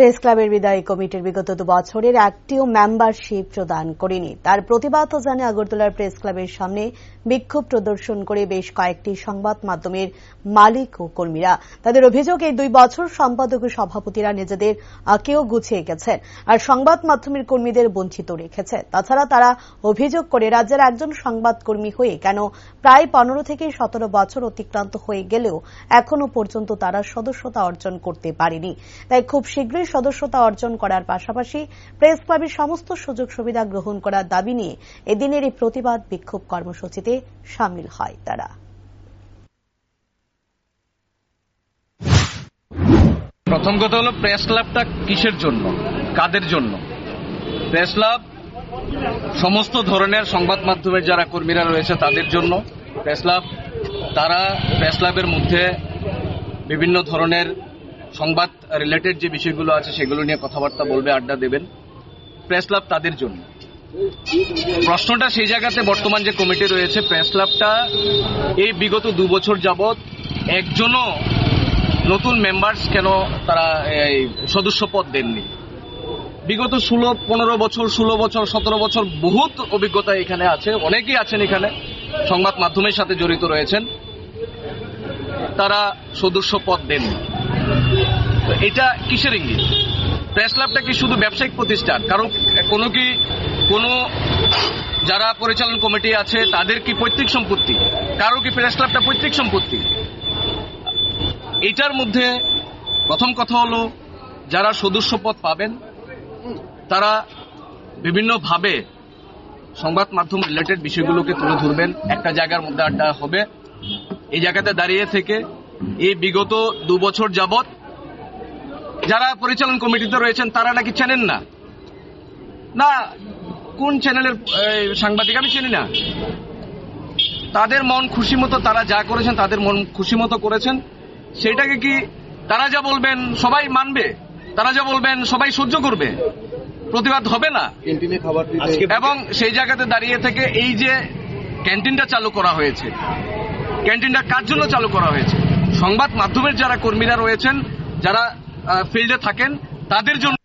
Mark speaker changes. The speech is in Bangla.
Speaker 1: প্রেস ক্লাবের বিদায়ী কমিটির বিগত দু বছরের একটিও মেম্বারশিপ প্রদান করেনি। তার প্রতিবাদ জানে আগরতলার প্রেস ক্লাবের সামনে বিক্ষোভ প্রদর্শন করে বেশ কয়েকটি সংবাদ মাধ্যমের মালিক ও কর্মীরা। তাদের অভিযোগ, এই দুই বছর সম্পাদক ও সভাপতিরা নিজেদের আঁকেও গুছিয়ে গেছেন আর সংবাদ মাধ্যমের কর্মীদের বঞ্চিত রেখেছে। তাছাড়া তারা অভিযোগ করে রাজ্যের একজন সংবাদকর্মী হয়ে কেন প্রায় পনেরো থেকে সতেরো বছর অতিক্রান্ত হয়ে গেলেও এখনও পর্যন্ত তারা সদস্যতা অর্জন করতে পারেনি। তাই খুব শীঘ্রই সদস্যতা অর্জন করার পাশাপাশি প্রেস ক্লাবের সমস্ত সুযোগ সুবিধা গ্রহণ করার দাবি নিয়ে এদিনের এই প্রতিবাদ বিক্ষোভ কর্মসূচিতে সামিল হয় তারা।
Speaker 2: প্রথম কথা হলো প্রেস ক্লাবটা কিসের জন্য? কাদের জন্য? প্রেস ক্লাব সমস্ত ধরনের সংবাদ মাধ্যমের যারা কর্মীরা রয়েছে তাদের জন্য। প্রেস ক্লাব, তারা প্রেস ক্লাবের মধ্যে বিভিন্ন ধরনের সংবাদ রিলেটেড যে বিষয়গুলো আছে সেগুলো নিয়ে কথাবার্তা বলবে, আড্ডা দেবেন। প্রেস ক্লাব তাদের জন্য। প্রশ্নটা সেই জায়গাতে বর্তমান যে কমিটি রয়েছে প্রেস ক্লাবটা এই বিগত দু বছর যাবৎ একজনও নতুন মেম্বার্স কেন তারা এই সদস্য পদ দেননি? বিগত ষোলো, পনেরো বছর, ষোলো বছর, সতেরো বছর বহুত অভিজ্ঞতা এখানে আছে, অনেকেই আছেন এখানে, সংবাদ মাধ্যমের সাথে জড়িত রয়েছেন। তারা সদস্য পদ দেননি। এটা কিসের ইঙ্গিত? প্রেস ক্লাবটা কি শুধু ব্যবসায়িক প্রতিষ্ঠান? কারণ কোনো কি, কোনো যারা পরিচালন কমিটি আছে, তাদের কি পৈতৃক সম্পত্তি? কারও কি প্রেস ক্লাবটা পৈতৃক সম্পত্তি? এইটার মধ্যে প্রথম কথা হলো, যারা সদস্য পদ পাবেন, তারা বিভিন্নভাবে সংবাদ মাধ্যম রিলেটেড বিষয়গুলোকে তুলে ধরবেন। একটা জায়গার মধ্যে আড্ডা হবে। এই জায়গাতে দাঁড়িয়ে থেকে এই বিগত দু বছর যাবৎ যারা পরিচালন কমিটিতে রয়েছেন তারা নাকি চেনেন না? না কোন চ্যানেলের সাংবাদিক আমি চিনি না। তাদের মন খুশি মতো তারা যা করেছেন তাদের মন খুশি মতো করেছেন। সেটাকে কি তারা যা বলবেন সবাই মানবে? তারা যা বলবেন সবাই সহ্য করবে? প্রতিবাদ হবে না?
Speaker 3: ক্যান্টিনে
Speaker 2: এবং সেই জায়গাতে দাঁড়িয়ে থেকে এই যে ক্যান্টিনটা চালু করা হয়েছে ক্যান্টিনটা কার জন্য চালু করা হয়েছে? সংবাদ মাধ্যমের যারা কর্মীরা রয়েছেন যারা ফিল্ডে থাকেন তাদের জন্য